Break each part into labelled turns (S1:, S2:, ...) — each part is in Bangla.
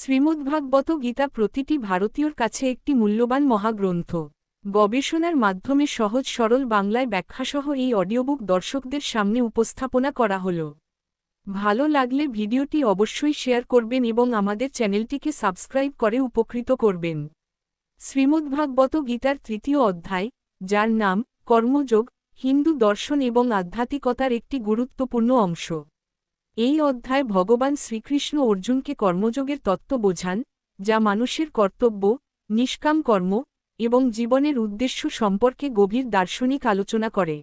S1: শ্রীমদ্ভাগবত গীতা প্রতিটি ভারতীয়র কাছে একটি মূল্যবান মহাগ্রন্থ। গবেষণার মাধ্যমে সহজ সরল বাংলায় ব্যাখ্যাসহ এই অডিওবুক দর্শকদের সামনে উপস্থাপনা করা হল। ভালো লাগলে ভিডিওটি অবশ্যই শেয়ার করবেন এবং আমাদের চ্যানেলটিকে সাবস্ক্রাইব করে উপকৃত করবেন। শ্রীমদ্ভাগবত গীতার তৃতীয় অধ্যায়, যার নাম কর্মযোগ, হিন্দু দর্শন এবং আধ্যাত্মিকতার একটি গুরুত্বপূর্ণ অংশ। এই অধ্যায় ভগবান শ্রীকৃষ্ণ অর্জুনকে কর্মযোগের তত্ত্ব বোঝান, যা মানুষের কর্তব্য, নিষ্কাম কর্ম এবং জীবনের উদ্দেশ্য সম্পর্কে গভীর দার্শনিক আলোচনা করে।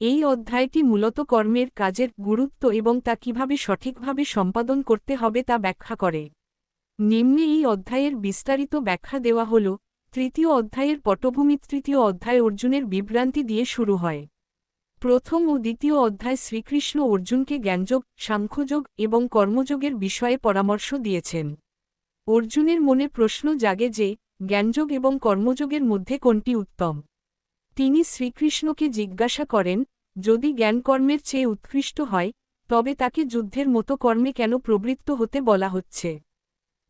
S1: এই অধ্যায়টি মূলত কর্মের কাজের গুরুত্ব এবং তা কীভাবে সঠিকভাবে সম্পাদন করতে হবে তা ব্যাখ্যা করে। নিম্নে এই অধ্যায়ের বিস্তারিত ব্যাখ্যা দেওয়া হল, তৃতীয় অধ্যায়ের পটভূমি তৃতীয় অধ্যায় অর্জুনের বিভ্রান্তি দিয়ে শুরু হয়। প্রথম ও দ্বিতীয় অধ্যায় শ্রীকৃষ্ণ অর্জুনকে জ্ঞানযোগ, সাংখ্যযোগ এবং কর্মযোগের বিষয়ে পরামর্শ দিয়েছেন। অর্জুনের মনে প্রশ্ন জাগে যে, জ্ঞানযোগ এবং কর্মযোগের মধ্যে কোনটি উত্তম? তিনি শ্রীকৃষ্ণকে জিজ্ঞাসা করেন, যদি জ্ঞানকর্মের চেয়ে উৎকৃষ্ট হয়, তবে তাকে যুদ্ধের মতো কর্মে কেন প্রবৃত্ত হতে বলা হচ্ছে?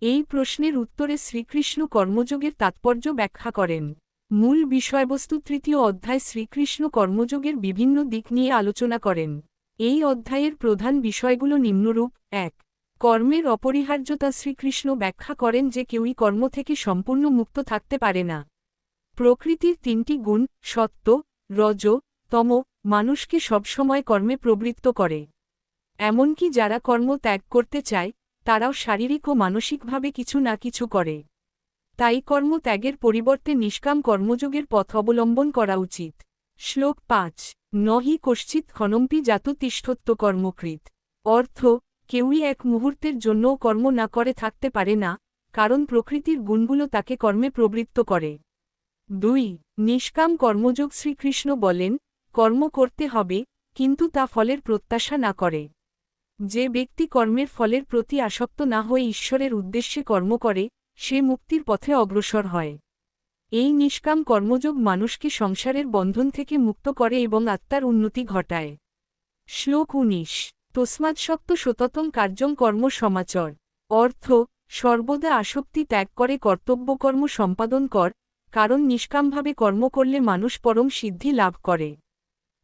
S1: এই প্রশ্নের উত্তরে শ্রীকৃষ্ণ কর্মযোগের তাৎপর্য ব্যাখ্যা করেন। মূল বিষয়বস্তু তৃতীয় অধ্যায় শ্রীকৃষ্ণ কর্মযোগের বিভিন্ন দিক নিয়ে আলোচনা করেন। এই অধ্যায়ের প্রধান বিষয়গুলো নিম্নরূপ, এক, কর্মের অপরিহার্যতা শ্রীকৃষ্ণ ব্যাখ্যা করেন যে কেউই কর্ম থেকে সম্পূর্ণ মুক্ত থাকতে পারে না। প্রকৃতির তিনটি গুণ সত্য রজ, তম, মানুষকে সবসময় কর্মে প্রবৃত্ত করে। এমনকি যারা কর্ম ত্যাগ করতে চায়, তারাও শারীরিক ও মানসিকভাবে কিছু না কিছু করে। তাই কর্ম ত্যাগের পরিবর্তে নিষ্কাম কর্মযোগের পথ অবলম্বন করা উচিত। শ্লোক পাঁচ, নহি কশ্চিৎ ক্ষণম্পি জাত তিষ্ঠত্ব কর্মকৃত। অর্থ, কেউই এক মুহূর্তের জন্যও কর্ম না করে থাকতে পারে না, কারণ প্রকৃতির গুণগুলো তাকে কর্মে প্রবৃত্ত করে। দুই, নিষ্কাম কর্মযোগ শ্রীকৃষ্ণ বলেন, কর্ম করতে হবে, কিন্তু তা ফলের প্রত্যাশা না করে। যে ব্যক্তি কর্মের ফলের প্রতি আসক্ত না হয়ে ঈশ্বরের উদ্দেশ্যে কর্ম করে সে মুক্তির পথে অগ্রসর হয়। এই নিষ্কাম কর্মযোগ মানুষকে সংসারের বন্ধন থেকে মুক্ত করে এবং আত্মার উন্নতি ঘটায়। শ্লোক উনিশ। তস্মাৎশক্ত সততম কার্যং কর্ম সমাচর। অর্থ, সর্বদা আসক্তি ত্যাগ করে কর্তব্যকর্ম সম্পাদন কর, কারণ নিষ্কামভাবে কর্ম করলে মানুষ পরম সিদ্ধি লাভ করে।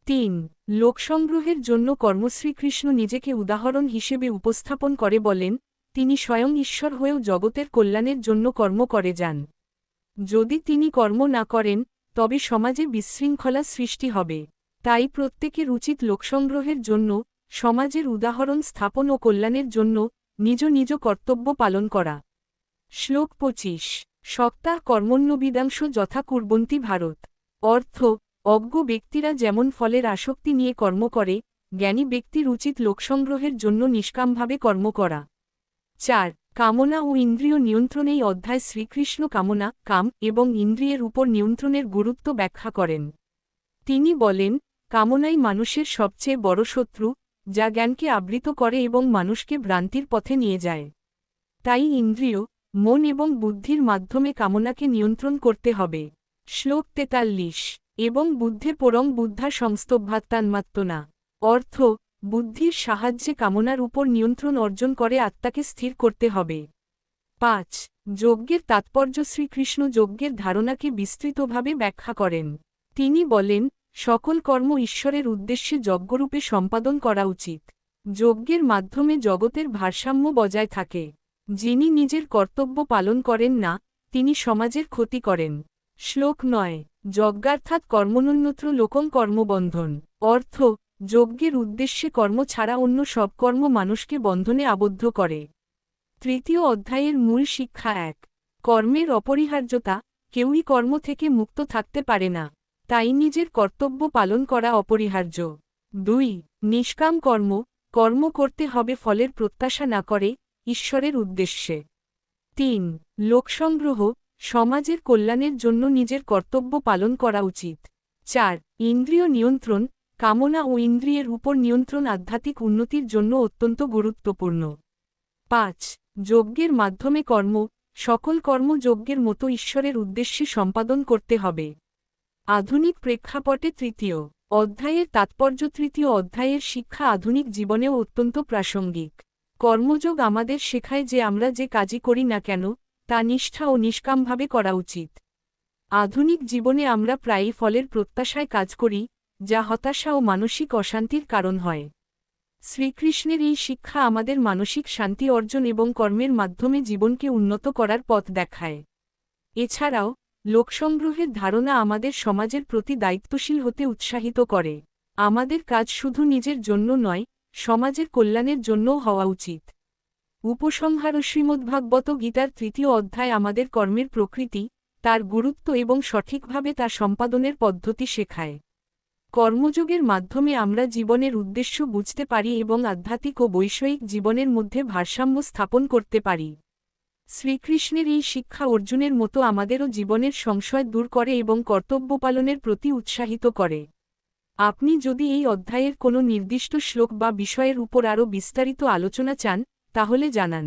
S1: তিন, লোকসংগ্রহের জন্য কর্মশ্রীকৃষ্ণ নিজেকে উদাহরণ হিসেবে উপস্থাপন করে বলেন তিনি স্বয়ং ঈশ্বর হয়েও জগতের কল্যাণের জন্য কর্ম করে যান। যদি তিনি কর্ম না করেন, তবে সমাজে বিশৃঙ্খলা সৃষ্টি হবে। তাই প্রত্যেকের উচিত লোকসংগ্রহের জন্য, সমাজের উদাহরণ স্থাপন ও কল্যাণের জন্য নিজ নিজ কর্তব্য পালন করা। শ্লোক পঁচিশ। সপ্তাহ কর্মণ্যবিদাংশ যথা কুর্বন্তী ভারত। অর্থ, অজ্ঞ ব্যক্তিরা যেমন ফলের আসক্তি নিয়ে কর্ম করে, জ্ঞানী ব্যক্তির উচিত লোকসংগ্রহের জন্য নিষ্কামভাবে কর্ম করা। চার, কামনা ও ইন্দ্রিয় নিয়ন্ত্রণ এই অধ্যায় শ্রীকৃষ্ণ কামনা, কাম এবং ইন্দ্রিয়ের উপর নিয়ন্ত্রণের গুরুত্ব ব্যাখ্যা করেন। তিনি বলেন, কামনাই মানুষের সবচেয়ে বড় শত্রু, যা জ্ঞানকে আবৃত করে এবং মানুষকে ভ্রান্তির পথে নিয়ে যায়। তাই ইন্দ্রিয়, মন এবং বুদ্ধির মাধ্যমে কামনাকে নিয়ন্ত্রণ করতে হবে। শ্লোক তেতাল্লিশ, এবং বুদ্ধে পরং বুদ্ধা সংস্তভাত্তান্মাত্মনা অর্থ বুদ্ধির সাহায্যে কামনার উপর নিয়ন্ত্রণ অর্জন করে আত্মাকে স্থির করতে হবে। পাঁচ, যজ্ঞের তাৎপর্য শ্রীকৃষ্ণ যজ্ঞের ধারণাকে বিস্তৃতভাবে ব্যাখ্যা করেন। তিনি বলেন, সকল কর্ম ঈশ্বরের উদ্দেশ্যে যজ্ঞরূপে সম্পাদন করা উচিত। যজ্ঞের মাধ্যমে জগতের ভারসাম্য বজায় থাকে। যিনি নিজের কর্তব্য পালন করেন না, তিনি সমাজের ক্ষতি করেন। শ্লোক নয়, যজ্ঞার্থাৎ কর্মনোন্নত্র লোকং কর্মবন্ধন। অর্থ যজ্ঞের উদ্দেশ্যে কর্ম ছাড়া অন্য সব কর্ম মানুষকে বন্ধনে আবদ্ধ করে। তৃতীয় অধ্যায়ের মূল শিক্ষা এক। কর্মের অপরিহার্যতা কেউই কর্ম থেকে মুক্ত থাকতে পারে না, তাই নিজের কর্তব্য পালন করা অপরিহার্য। দুই, নিষ্কাম কর্ম কর্ম করতে হবে ফলের প্রত্যাশা না করে ঈশ্বরের উদ্দেশ্যে। তিন, লোকসংগ্রহ, সমাজের কল্যাণের জন্য নিজের কর্তব্য পালন করা উচিত। চার, ইন্দ্রিয় নিয়ন্ত্রণ কামনা ও ইন্দ্রিয়ের উপর নিয়ন্ত্রণ আধ্যাত্মিক উন্নতির জন্য অত্যন্ত গুরুত্বপূর্ণ। পাঁচ, যজ্ঞের মাধ্যমে কর্ম, সকল কর্ম যজ্ঞের মতো ঈশ্বরের উদ্দেশ্যে সম্পাদন করতে হবে। আধুনিক প্রেক্ষাপটে তৃতীয়, অধ্যায়ের তাৎপর্য তৃতীয় অধ্যায়ের শিক্ষা আধুনিক জীবনেও অত্যন্ত প্রাসঙ্গিক। কর্মযোগ আমাদের শেখায় যে আমরা যে কাজই করি না কেন, তা নিষ্ঠা ও নিষ্কামভাবে করা উচিত। আধুনিক জীবনে আমরা প্রায়ই ফলের প্রত্যাশায় কাজ করি যা হতাশা ও মানসিক অশান্তির কারণ হয়। শ্রীকৃষ্ণের এই শিক্ষা আমাদের মানসিক শান্তি অর্জন এবং কর্মের মাধ্যমে জীবনকে উন্নত করার পথ দেখায়। এছাড়াও, লোকসংগ্রহের ধারণা আমাদের সমাজের প্রতি দায়িত্বশীল হতে উৎসাহিত করে। আমাদের কাজ শুধু নিজের জন্য নয়, সমাজের কল্যাণের জন্যও হওয়া উচিত। উপসংহার শ্রীমদ্ভাগবত গীতার তৃতীয় অধ্যায় আমাদের কর্মের প্রকৃতি, তার গুরুত্ব এবং সঠিকভাবে তা সম্পাদনের পদ্ধতি শেখায়। কর্মযোগের মাধ্যমে আমরা জীবনের উদ্দেশ্য বুঝতে পারি এবং আধ্যাত্মিক ও বৈষয়িক জীবনের মধ্যে ভারসাম্য স্থাপন করতে পারি। শ্রীকৃষ্ণের এই শিক্ষা অর্জুনের মতো আমাদেরও জীবনের সংশয় দূর করে এবং কর্তব্য পালনের প্রতি উৎসাহিত করে। আপনি যদি এই অধ্যায়ের কোনো নির্দিষ্ট শ্লোক বা বিষয়ের উপর আরও বিস্তারিত আলোচনা চান, তাহলে জানান।